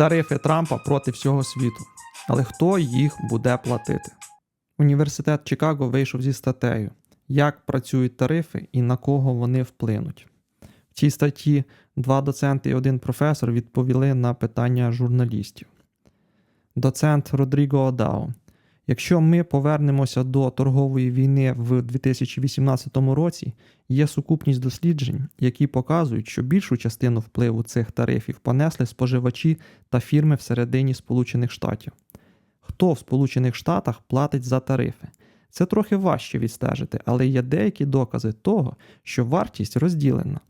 Тарифи Трампа проти всього світу. Але хто їх буде платити? Університет Чикаго вийшов зі статтею, як працюють тарифи і на кого вони вплинуть. В цій статті два доценти і один професор відповіли на питання журналістів. Доцент Родріго Одао. Якщо ми повернемося до торгової війни в 2018 році, є сукупність досліджень, які показують, що більшу частину впливу цих тарифів понесли споживачі та фірми всередині Сполучених Штатів. Хто в Сполучених Штатах платить за тарифи? Це трохи важче відстежити, але є деякі докази того, що вартість розділена.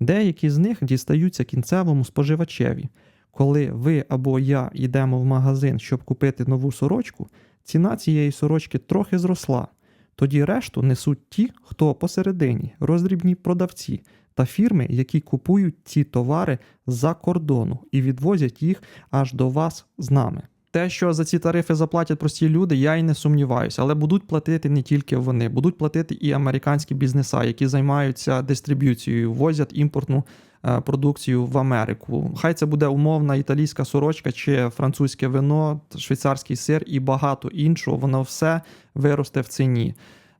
Деякі з них дістаються кінцевому споживачеві. Коли ви або я йдемо в магазин, щоб купити нову сорочку, ціна цієї сорочки трохи зросла. Тоді решту несуть ті, хто посередині, роздрібні продавці та фірми, які купують ці товари з-за кордону і відвозять їх аж до вас з нами. Те, що за ці тарифи заплатять прості люди, я і не сумніваюся, але будуть платити не тільки вони, будуть платити і американські бізнеса, які займаються дистриб'юцією, возять імпортну продукцію в Америку. Хай це буде умовна італійська сорочка чи французьке вино, швейцарський сир і багато іншого. Воно все виросте в ціні.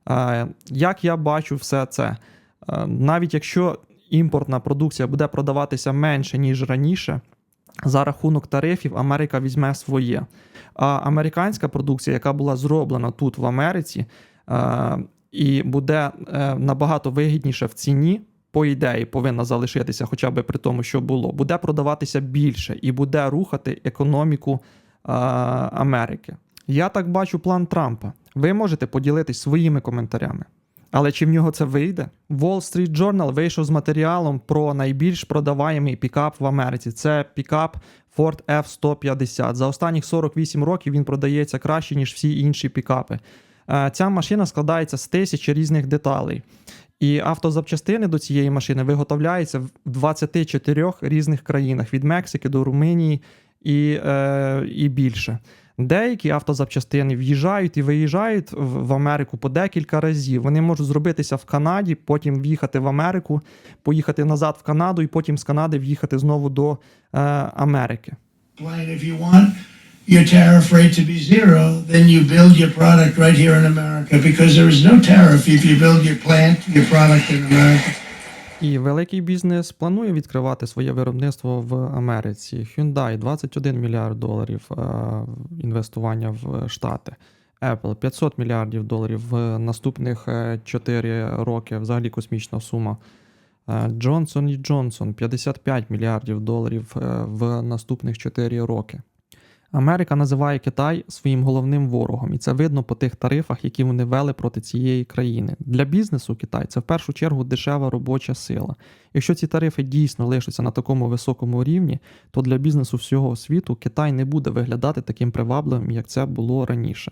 Е, Як я бачу все це, Е, навіть якщо імпортна продукція буде продаватися менше ніж раніше. За рахунок тарифів Америка візьме своє. А американська продукція, яка була зроблена тут в Америці, е, і буде е, набагато вигідніше в ціні, по ідеї, повинна залишитися, хоча б при тому, що було, буде продаватися більше і буде рухати економіку е, Америки. Я так бачу план Трампа. Ви можете поділитись своїми коментарями. Але чи в нього це вийде? Wall Street Journal вийшов з матеріалом про найбільш продаваємий пікап в Америці. Це пікап Ford F-150. За останніх 48 років він продається краще, ніж всі інші пікапи. Е, Ця машина складається з тисячі різних деталей. І автозапчастини до цієї машини виготовляються в 24 різних країнах від Мексики до Румунії і, е, і більше. Деякі автозапчастини в'їжджають і виїжджають в Америку по декілька разів. Вони можуть зробитися в Канаді, потім в'їхати в Америку, поїхати назад в Канаду, і потім з Канади в'їхати знову до е, Америки. If you want your tariff rate to be zero, then you build your product right here in America because there is no tariff if you build your plant, your product in America. І великий бізнес планує відкривати своє виробництво в Америці. Hyundai 21 мільярд доларів е, інвестування в Штати. Apple 500 мільярдів доларів в наступних е, 4 роки. Взагалі космічна сума. Е, Johnson Johnson 55 мільярдів доларів е, в наступних 4 роки. Америка називає Китай своїм головним ворогом, і це видно по тих тарифах, які вони ввели проти цієї країни. Для бізнесу Китай це в першу чергу дешева робоча сила. Якщо ці тарифи дійсно лишаться на такому високому рівні, то для бізнесу всього світу Китай не буде виглядати таким привабливим, як це було раніше.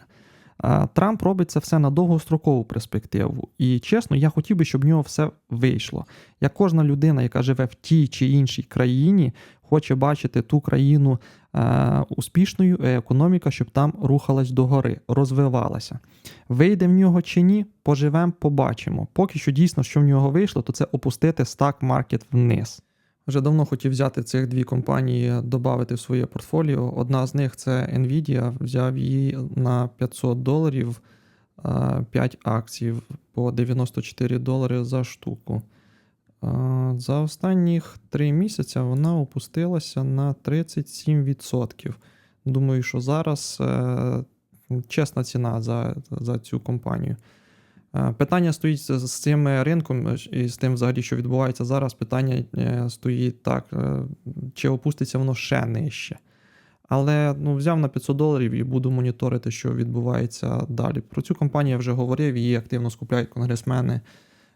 Трамп робить це все на довгострокову перспективу. І чесно, я хотів би, щоб в нього все вийшло. Як кожна людина, яка живе в тій чи іншій країні, хоче бачити ту країну успішною, економіка, щоб там рухалась догори, розвивалася. Вийде в нього чи ні, поживемо, побачимо. Поки що дійсно, що в нього вийшло, то це опустити стак маркет вниз. Вже давно хотів взяти цих дві компанії, додати в своє портфоліо. Одна з них це Nvidia, взяв її на 500 доларів, 5 акцій по 94 долари за штуку. За останніх 3 місяці вона опустилася на 37%. Думаю, що зараз е, чесна ціна за, за цю компанію. Е, Питання стоїть з цим ринком е, і з тим, взагалі, що відбувається зараз. Питання стоїть так: чи опуститься воно ще нижче. Але ну, взяв на 500 доларів і буду моніторити, що відбувається далі. Про цю компанію я вже говорив, її активно скупляють конгресмени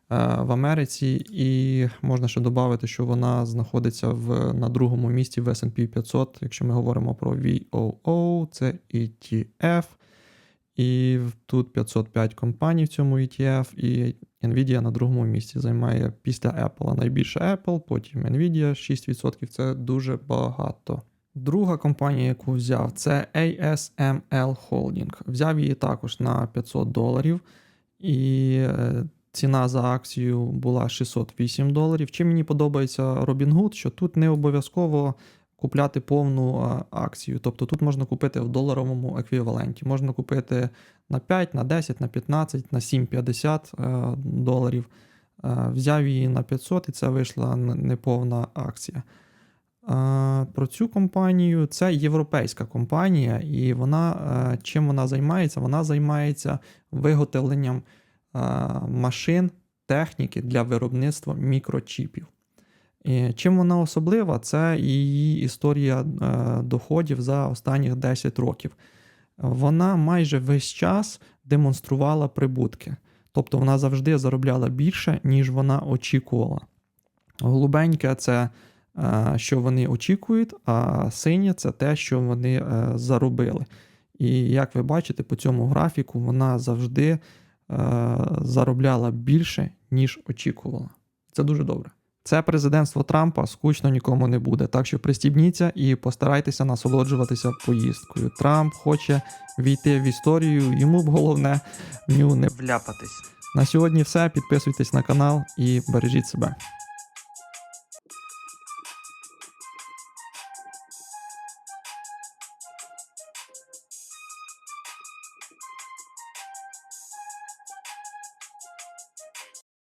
в Америці, і можна ще додати, що вона знаходиться в, на другому місці в SP 500, якщо ми говоримо про VOO, це ETF. І тут 505 компаній в цьому ETF, і Nvidia на другому місці займає після Apple. Найбільше Apple, потім Nvidia 6%. Це дуже багато. Друга компанія, яку взяв, це ASML Holding. Взяв її також на 500 доларів, і е, ціна за акцію була 608 доларів. Чим мені подобається Robinhood, що тут не обов'язково купляти повну акцію. Тобто тут можна купити в доларовому еквіваленті. Можна купити на 5, на 10, на 15, на 7,50 е, доларів. Е, Взяв її на 500 і це вийшла неповна акція. Е, Про цю компанію це європейська компанія, і вона чим вона займається? Вона займається виготовленням машин, техніки для виробництва мікрочіпів. І чим вона особлива? Це її історія е, доходів за останніх 10 років. Вона майже весь час демонструвала прибутки. Тобто вона завжди заробляла більше, ніж вона очікувала. Голубеньке це е, що вони очікують, а синє це те, що вони е, заробили. І як ви бачите, по цьому графіку вона завжди е, заробляла більше, ніж очікувала. Це дуже добре. Це президентство Трампа скучно нікому не буде, так що пристібніться і постарайтеся насолоджуватися поїздкою. Трамп хоче війти в історію, йому б головне в ню не вляпатись. На сьогодні все. Підписуйтесь на канал і бережіть себе.